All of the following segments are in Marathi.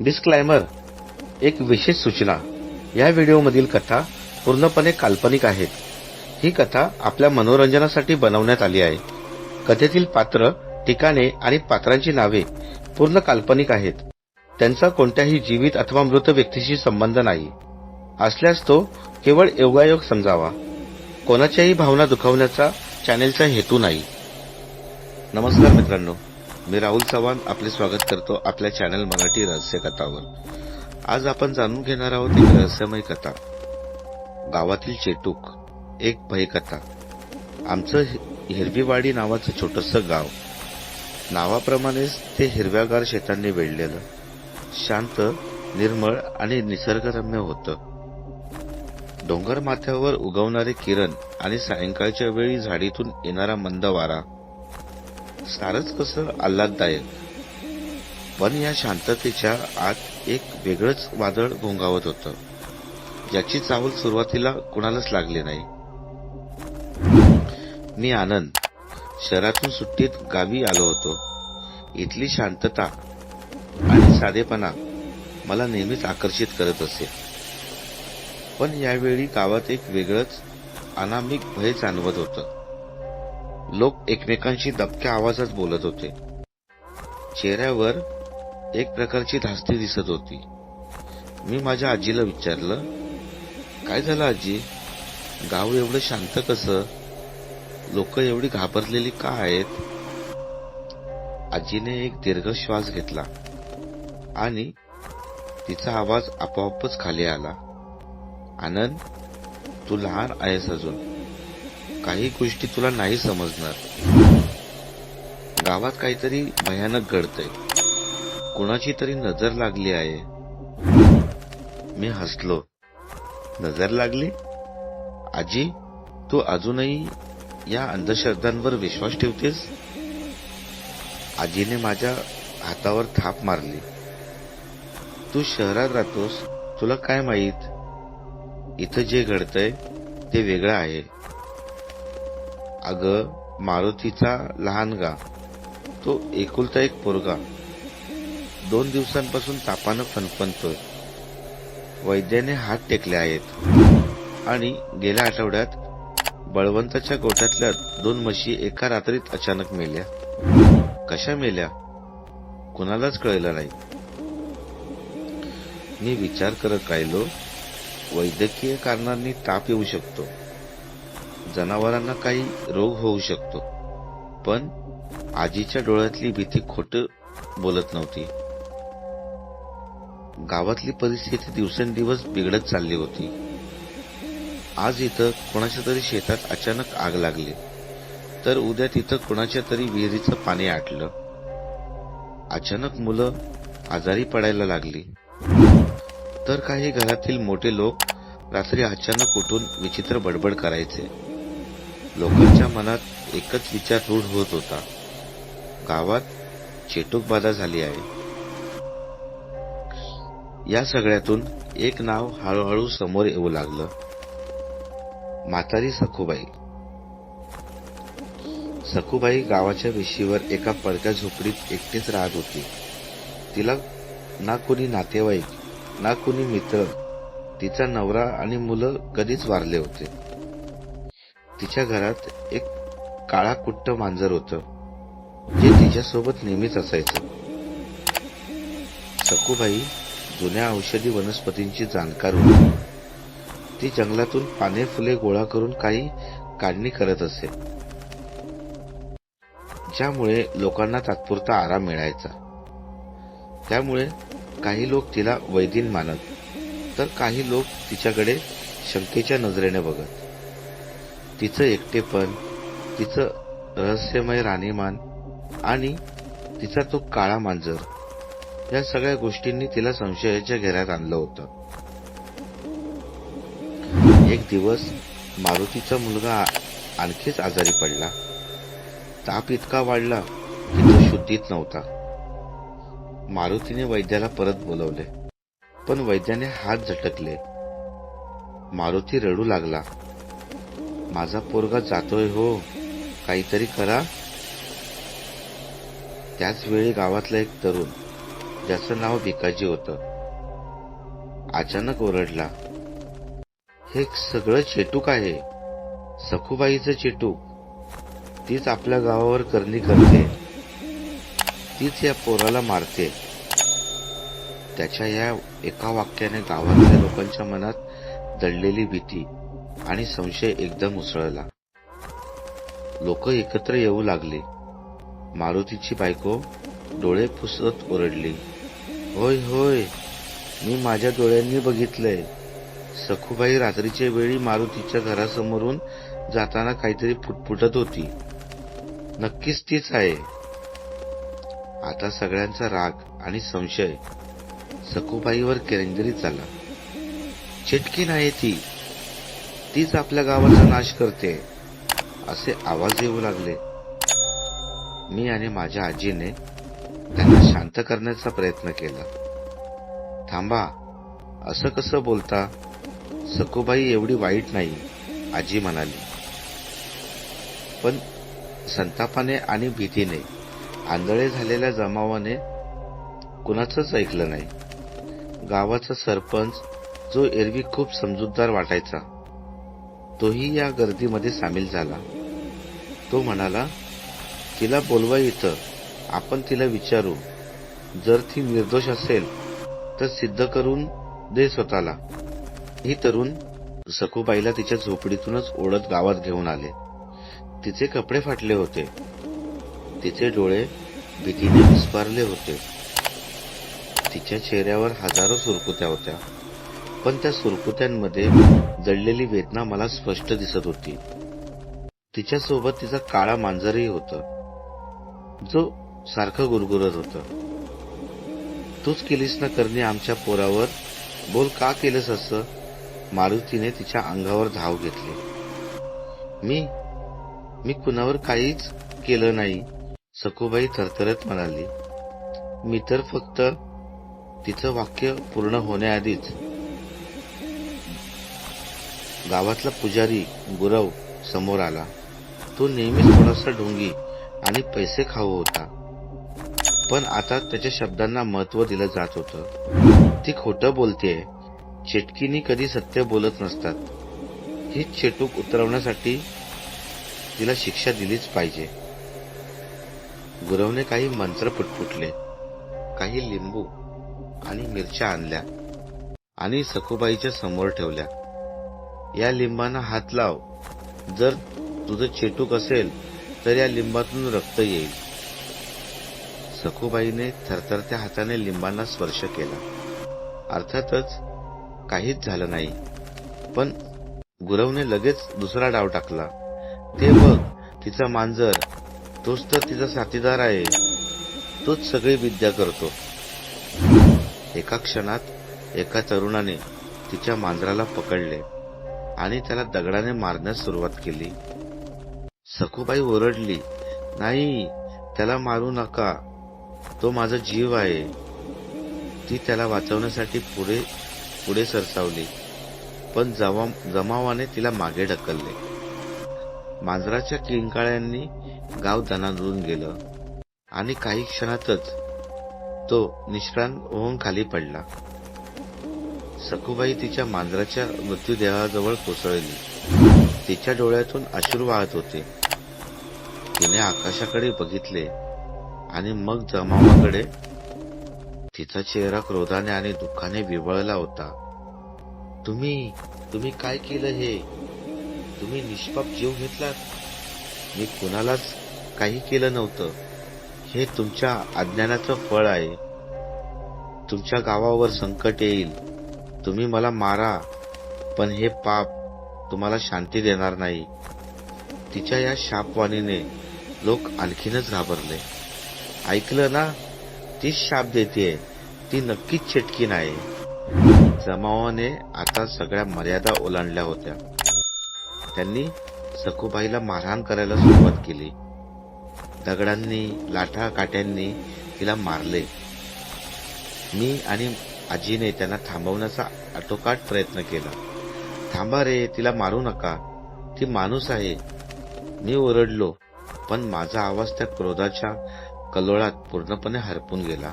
डिस्क्लायमर एक विशेष सूचना. या व्हिडिओमधील कथा पूर्णपणे काल्पनिक आहेत. ही कथा आपल्या मनोरंजनासाठी बनवण्यात आली आहे. कथेतील पात्र ठिकाणे आणि पात्रांची नावे पूर्ण काल्पनिक आहेत. त्यांचा कोणत्याही जीवित अथवा मृत व्यक्तीशी संबंध नाही. असल्यास तो केवळ योगायोग समजावा. कोणाच्याही भावना दुखावण्याचा चॅनेलचा हेतू नाही. नमस्कार मित्रांनो. मी राहुल चव्हाण आपले स्वागत करतो आपल्या चॅनल मराठी रहस्य कथावर आज आपण जाणून घेणार आहोत एक रहस्यमय कथा. गावातील चेटूक एक भयकथा. आमचं हि- हिरवीवाडी नावाचं छोटस गाव. नावाप्रमाणेच ते हिरव्यागार शेतांनी वेढलेलं. शांत निर्मळ आणि निसर्गरम्य होतं. डोंगर माथ्यावर उगवणारे किरण आणि सायंकाळच्या वेळी झाडीतून येणारा मंद वारा सारच कसं आल्हाददायक. पण या शांततेच्या आत एक वेगळंच वादळ घोंगावत होतं. ज्याची चावल सुरुवातीला कुणालाच लागली नाही. मी आनंद. शहरातून सुट्टीत गावी आलो होतो. इथली शांतता आणि साधेपणा मला नेहमीच आकर्षित करत असे. पण यावेळी गावात एक वेगळंच अनामिक भय जाणवत होतं. लोक एकमेकांशी दबक्या आवाजात बोलत होते. चेहऱ्यावर एक प्रकारची धास्ती दिसत होती. मी माझ्या आजीला विचारलं काय झालं आजी? गाव एवढं शांत कसं? लोक एवढी घाबरलेली का आहेत? आजीने एक दीर्घ श्वास घेतला आणि तिचा आवाज आपोआपच खाली आला. आनंद तू लहान आहेस अजून. काही गोष्टी तुला नाही समजणार. गावात काहीतरी भयानक घडतंय. कुणाची तरी नजर लागली आहे. मी हसलो. नजर लागली? आजी तू अजूनही या अंधश्रद्धांवर विश्वास ठेवतेस? आजीने माझ्या हातावर थाप मारली. तू शहरात राहतोस. तुला काय माहीत? इथं जे घडतंय ते वेगळं आहे. अग मारुतीचा लहान गा. तो एकुलता एक पोरगा. दोन दिवसांपासून तापानं फणफणतोय. वैद्याने हात टेकले आहेत. आणि गेल्या आठवड्यात बळवंताच्या गोठ्यातल्या दोन म्हशी एका रात्रीत अचानक मेल्या. कशा मेल्या? कुणालाच कळलं नाही. मी विचार करत राहिलो वैद्यकीय कारणांनी ताप येऊ शकतो. जनावरांना काही रोग होऊ शकतो. पण आजीच्या डोळ्यातली भीती खोट बोलत नव्हती. गावातली परिस्थिती दिवसेंदिवस बिघडत चालली होती. आज इथं कोणाच्या तरी शेतात अचानक आग लागली. तर उद्या तिथं कोणाच्या तरी विहिरीचं पाणी आटलं. अचानक मुलं आजारी पडायला लागली. तर काही घरातील मोठे लोक रात्री अचानक उठून विचित्र बडबड करायचे. लोकांच्या मनात एकच विचार रूढ होत होता. गावात चेटूक बाधा झाली आहे. या सगळ्यातून एक नाव हळूहळू समोर येऊ लागलं. म्हातारी सखूबाई. सखूबाई गावाच्या वेशीवर एका पडक्या झोपडीत एकटीच राहत होती. तिला ना कोणी नातेवाईक ना कोणी मित्र तिचा नवरा आणि मुलं कधीच वारले होते. तिच्या घरात एक काळा कुट्ट मांजर होतं जे तिच्यासोबत नेहमीच असायचं. सखूबाई जुन्या औषधी वनस्पतींची जाणकार होती. ती जंगलातून पाने फुले गोळा करून काही काढणी करत असे. ज्यामुळे लोकांना तात्पुरता आराम मिळायचा. त्यामुळे काही लोक तिला वैदिन मानत तर काही लोक तिच्याकडे शंकेच्या नजरेने बघत. तिचं एकटेपण तिचं रहस्यमय राणीमान आणि तिचा तो काळा मांजर या सगळ्या गोष्टींनी तिला संशयाच्या घेऱ्यात आणलं होतं. एक दिवस मारुतीचा मुलगा आणखीच आजारी पडला. ताप इतका वाढला की तो शुद्धीत नव्हता. मारुतीने वैद्याला परत बोलवले पण वैद्याने हात झटकले. मारुती रडू लागला. माझा पोरगा जातोय हो. काहीतरी करा. त्याच वेळी गावातला एक तरुण ज्याचं नाव भिकाजी होतं अचानक ओरडला. हे सगळं चेटूक आहे. सखूबाईचं चेटूक. तीच आपल्या गावावर करणी करते. तीच या पोराला मारते. त्याच्या या एका वाक्याने गावातल्या लोकांच्या मनात दडलेली भीती. आणि संशय एकदम उसळला. लोक एकत्र येऊ लागले. मारुतीची बायको डोळे पुसत ओरडली. होय होय मी माझ्या डोळ्यांनी बघितलंय. सखूबाई रात्रीच्या वेळी मारुतीच्या घरासमोरून जाताना काहीतरी फुटफुटत होती. नक्कीच तीच आहे. आता सगळ्यांचा राग आणि संशय सखूबाईवर केंद्रित झाला. चिटकी नाही ती. तीच आपल्या गावाचा नाश करते. असे आवाज येऊ लागले. मी आणि माझ्या आजीने त्यांना शांत करण्याचा प्रयत्न केला. थांबा असं कसं बोलता? सखूबाई एवढी वाईट नाही आजी म्हणाली. पण संतापाने आणि भीतीने आंधळे झालेल्या जमावाने कुणाचंच ऐकलं नाही. गावाचा सरपंच जो एरवी खूप समजूतदार वाटायचा. तोही या गर्दीमध्ये सामील झाला. तो म्हणाला तिला बोलवा इथं. आपण तिला विचारू. जर ती निर्दोष असेल तर सिद्ध करून दे स्वतःला. ही तरुण सखूबाईला तिच्या झोपडीतूनच ओढत गावात घेऊन आले. तिचे कपडे फाटले होते. तिचे डोळे भीतीने विस्पारले होते. तिच्या चेहऱ्यावर हजारो सुरकुत्या होत्या. पण त्या सुरकुत्यांमध्ये जळलेली वेदना मला स्पष्ट दिसत होती. तिच्यासोबत तिचा काळा मांजरही होता. जो सारखं गुरगुरत होत. तूच केलीस ना करणे आमच्या पोरावर? बोल का केलंस असं? मारुतीने तिच्या अंगावर धाव घेतली. मी मी कुणावर काहीच केलं नाही सखूबाई थरथरत म्हणाली. मी तर फक्त तिचं वाक्य पूर्ण होण्याआधीच गावातला पुजारी गुरव समोर आला. तो नेहमीच थोडासा ढोंगी आणि पैसे खाऊ होता. पण आता त्याच्या शब्दांना महत्त्व दिलं जात होतं. ती खोटं बोलतेय चेटकीनी कधी सत्य बोलत नसतात. ही चेटूक उतरवण्यासाठी तिला शिक्षा दिलीच पाहिजे. गुरवने काही मंत्र पुटपुटले काही लिंबू आणि मिरच्या आणल्या आणि सखोबाईच्या समोर ठेवल्या. या लिंबांना हात लाव. जर तुझं चेटूक असेल तर या लिंबातून रक्त येईल. सखूबाईने थरथरत्या हाताने लिंबांना स्पर्श केला. अर्थातच काहीच झालं नाही. पण गुरवने लगेच दुसरा डाव टाकला. ते बघ तिचा मांजर. तोच तर तिचा साथीदार आहे. तोच सगळी विद्या करतो. एका क्षणात एका तरुणाने तिच्या मांजराला पकडले. आणि त्याला दगडाने मारण्यास सुरुवात केली. सखूबाई ओरडली नाही त्याला मारू नका. तो माझा जीव आहे. ती त्याला वाचवण्यासाठी पुढे पुढे सरसावली पण जमा जमावाने तिला मागे ढकलले. मांजराच्या किंकाळ्यांनी गाव दणानून गेलं आणि काही क्षणातच तो निष्प्राण होऊन खाली पडला. सखुबाई तिच्या मांजराच्या मृत्यूदेहाजवळ कोसळली. तिच्या डोळ्यातून अश्रू वाहत होते. तिने आकाशाकडे बघितले आणि मग जमावाकडे तिचा चेहरा क्रोधाने आणि दुःखाने विवळला होता. तुम्ही तुम्ही काय केलं हे? तुम्ही निष्पाप जीव घेतलात? मी कुणालाच काही केलं नव्हतं. हे तुमच्या अज्ञानाचं फळ आहे. तुमच्या गावावर संकट येईल. तुम्ही मला मारा पण हे पाप तुम्हाला शांती देणार नाही. तिच्या या शापवाणीने लोक आणखीनच घाबरले. ऐकलं ना? तीच शाप देते ती नक्कीच छेटकी नाही. जमावाने आता सगळ्या मर्यादा ओलांडल्या होत्या. त्यांनी सखूबाईला मारहाण करायला सुरुवात केली. दगडांनी लाठा काट्यांनी तिला मारले. मी आणि आजीने त्यांना थांबवण्याचा आटोकाट प्रयत्न केला. थांबा रे तिला मारू नका. ती माणूस आहे. मी ओरडलो पण माझा आवाज त्या क्रोधाच्या कलोळात पूर्णपणे हरपून गेला.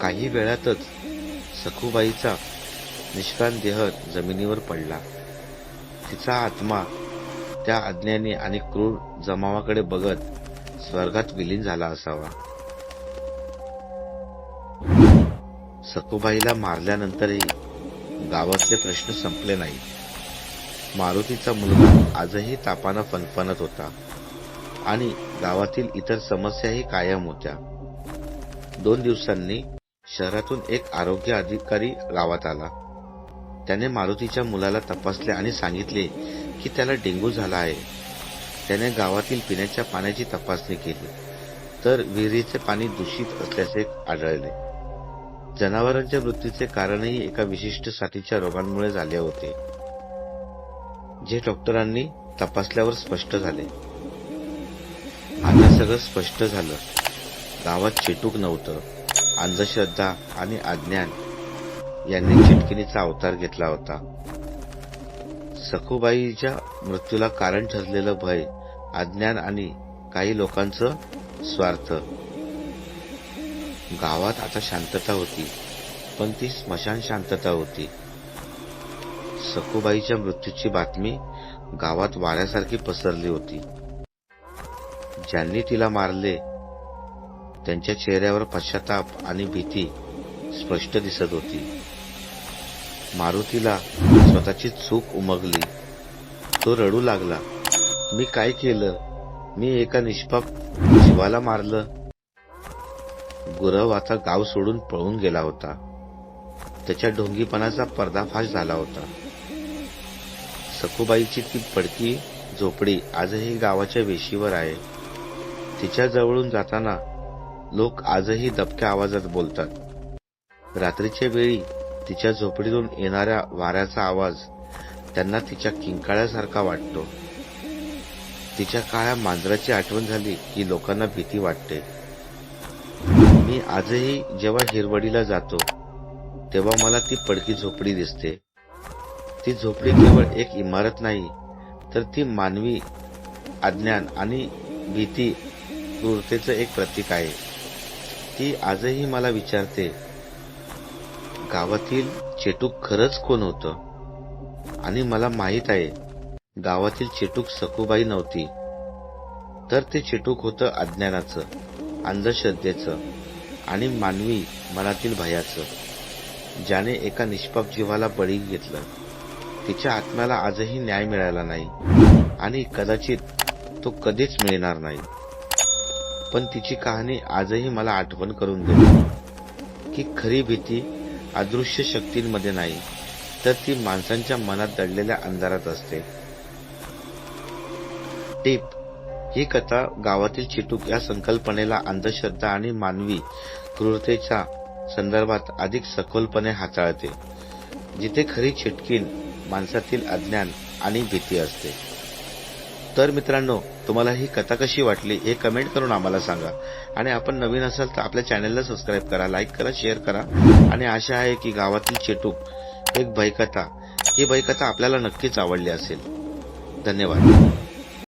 काही वेळातच सखूबाईचा निष्कांत देह जमिनीवर पडला. तिचा आत्मा त्या अज्ञानी आणि क्रूर जमावाकडे बघत स्वर्गात विलीन झाला असावा. सखूबाईला मारल्यानंतरही गावातले प्रश्न संपले नाही. मारुतीचा मुलगा आजही तापानं फणफणत होता आणि गावातील इतर समस्याही कायम होत्या. दोन दिवसांनी शहरातून एक आरोग्य अधिकारी गावात आला. त्याने मारुतीच्या मुलाला तपासले आणि सांगितले की त्याला डेंग्यू झाला आहे. त्याने गावातील पिण्याच्या पाण्याची तपासणी केली. तर विहिरीचे पाणी दूषित असल्याचे आढळले. जनावरांच्या मृत्यूचे कारणही एका विशिष्ट साथीच्या रोगांमुळे झाले होते जे डॉक्टरांनी तपासल्यावर स्पष्ट झाले. आता सगळं स्पष्ट झालं. गावात चिटूक नव्हतं. अंधश्रद्धा आणि अज्ञान यांनी चिटकिनीचा अवतार घेतला होता. सखूबाईच्या मृत्यूला कारण ठरलेलं भय अज्ञान आणि काही लोकांचं स्वार्थ गावात आता शांतता होती पण ती स्मशान शांतता होती. सखुबाईच्या मृत्यूची बातमी गावात वाऱ्यासारखी पसरली होती. ज्यांनी तिला मारले त्यांच्या चेहऱ्यावर पश्चाताप आणि भीती स्पष्ट दिसत होती. मारुतीला स्वतःची चूक उमगली. तो रडू लागला मी काय केलं? मी एका निष्पाप जीवाला मारलं? गुरव आता गाव सोडून पळून गेला होता. त्याच्या ढोंगीपणाचा पर्दाफाश झाला होता. सखुबाईची ती पडकी झोपडी आजही गावाच्या वेशीवर आहे. तिच्या जवळून जाताना लोक आजही दबक्या आवाजात बोलतात. रात्रीच्या वेळी तिच्या झोपडीतून येणाऱ्या वाऱ्याचा आवाज त्यांना तिच्या किंकाळ्यासारखा वाटतो. तिच्या काळ्या मांजराची आठवण झाली की लोकांना भीती वाटते. मी आजही जेव्हा हिरवडीला जातो तेव्हा मला ती पडकी झोपडी दिसते. ती झोपडी केवळ एक इमारत नाही तर ती मानवी अज्ञान आणि भीती क्रूरतेचं एक प्रतीक आहे. ती आजही मला विचारते गावातील चेटूक खरंच कोण होतं? आणि मला माहीत आहे गावातील चेटूक सखूबाई नव्हती. तर ते चेटूक होतं अज्ञानाचं अंधश्रद्धेचं. आणि मानवी मनातील भयाचं ज्याने एका निष्पाप जीवाला बळी घेतलं. तिच्या आत्म्याला आजही न्याय मिळाला नाही आणि कदाचित तो कधीच मिळणार नाही. पण तिची कहाणी आजही मला आठवण करून देते की खरी भीती अदृश्य शक्तींमध्ये नाही तर ती माणसांच्या मनात दडलेल्या अंधारात असते. टीप ही कथा गावातील चिटूक या संकल्पनेला अंधश्रद्धा आणि मानवी क्रूरतेच्या संदर्भात अधिक सखोलपणे हाताळते जिथे खरी छिटकीन माणसातील अज्ञान आणि भीती असते. तर मित्रांनो तुम्हाला ही कथा कशी वाटली हे कमेंट करून आम्हाला सांगा. आणि आपण नवीन असाल तर आपल्या चॅनलला सबस्क्राईब करा लाईक करा शेअर करा. आणि आशा आहे की गावातील चेटूक एक भयकथा ही भयकथा आपल्याला नक्कीच आवडली असेल. धन्यवाद.